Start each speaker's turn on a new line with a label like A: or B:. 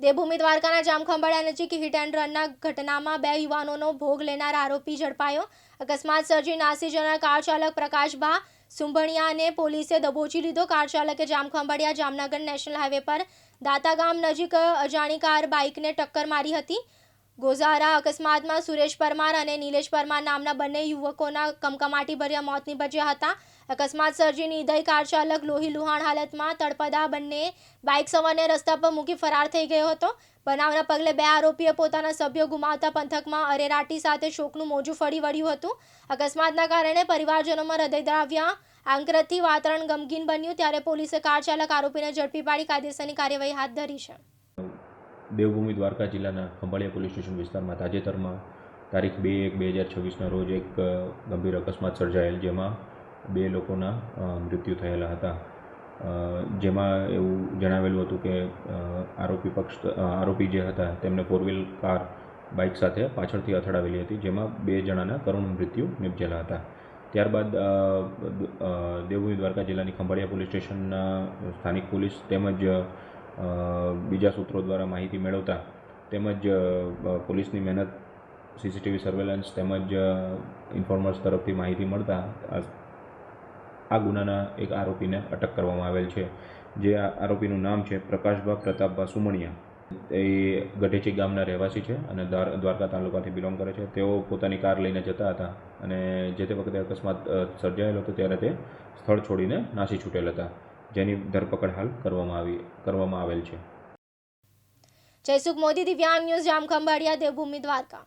A: દેવભૂમિ દ્વારકાના જામખંભાળિયા નજીક hit and રનના ઘટનામાં બે યુવાનોનો ભોગ લેનાર આરોપી ઝડપાયો. અકસ્માત સર્જી નાસી જનાર કાર ચાલક પ્રકાશભા સુંભણિયાને પોલીસે દબોચી લીધો. કાર ચાલકે જામખંભાળિયા જામનગર નેશનલ હાઈવે પર દાતા ગામ નજીક અજાણી કાર બાઇકને ટક્કર મારી હતી. ગોઝારા અકસ્માતમાં સુરેશ પરમાર અને નિલેશ પરમાર નામના બંને યુવકોના કમકમાટીભર્યા મોત નીપજ્યા હતા. અકસ્માત સર્જી નિર્દય કાર ચાલક લોહી લુહાણ હાલતમાં તળપદા બંને બાઇક સવારને રસ્તા પર મૂકી ફરાર થઈ ગયો હતો. બનાવના પગલે બે આરોપીએ પોતાના સભ્યો ગુમાવતા પંથકમાં અરેરાટી સાથે શોકનું મોજું ફરી વળ્યું હતું. અકસ્માતના કારણે પરિવારજનોમાં હૃદય દ્રાવ્યા આંક્રથી વાતાવરણ ગમગીન બન્યું, ત્યારે પોલીસે કાર ચાલક આરોપીને ઝડપી પાડી કાયદેસરની કાર્યવાહી હાથ ધરી છે.
B: દેવભૂમિ દ્વારકા જિલ્લાના ખંભાળિયા પોલીસ સ્ટેશન વિસ્તારમાં તાજેતરમાં તારીખ બે એક બે હજાર છવ્વીસના રોજ એક ગંભીર અકસ્માત સર્જાયેલ જેમાં બે લોકોના મૃત્યુ થયેલા હતા. જેમાં એવું જણાવેલું હતું કે આરોપી પક્ષ આરોપી જે હતા તેમને ફોર વ્હીલ કાર બાઇક સાથે પાછળથી અથડાવેલી હતી, જેમાં બે જણાના કરુણ મૃત્યુ નિપજેલા હતા. ત્યારબાદ દેવભૂમિ દ્વારકા જિલ્લાની ખંભાળિયા પોલીસ સ્ટેશનના સ્થાનિક પોલીસ તેમજ બીજા સૂત્રો દ્વારા માહિતી મેળવતા તેમજ પોલીસની મહેનત, સીસીટીવી સર્વેલન્સ તેમજ ઇન્ફોર્મર્સ તરફથી માહિતી મળતા આ ગુનાના એક આરોપીને અટક કરવામાં આવેલ છે. જે આરોપીનું નામ છે પ્રકાશભા પ્રતાપભા સુમણિયા એ ગઢેચી ગામના રહેવાસી છે અને દ્વાર, દ્વારકા તાલુકાથી બિલોંગ કરે છે. તેઓ પોતાની કાર લઈને જતા હતા અને જે તે વખતે અકસ્માત સર્જાયેલો હતો ત્યારે તે સ્થળ છોડીને નાસી છૂટેલ હતા. જેની ધરપકડ હાલ કરવામાં આવી, કરવામાં આવેલ છે.
A: જયસુખ મોદી દિવ્યાંગ ન્યૂઝ જામખંભાળિયા દેવભૂમિ દ્વારકા.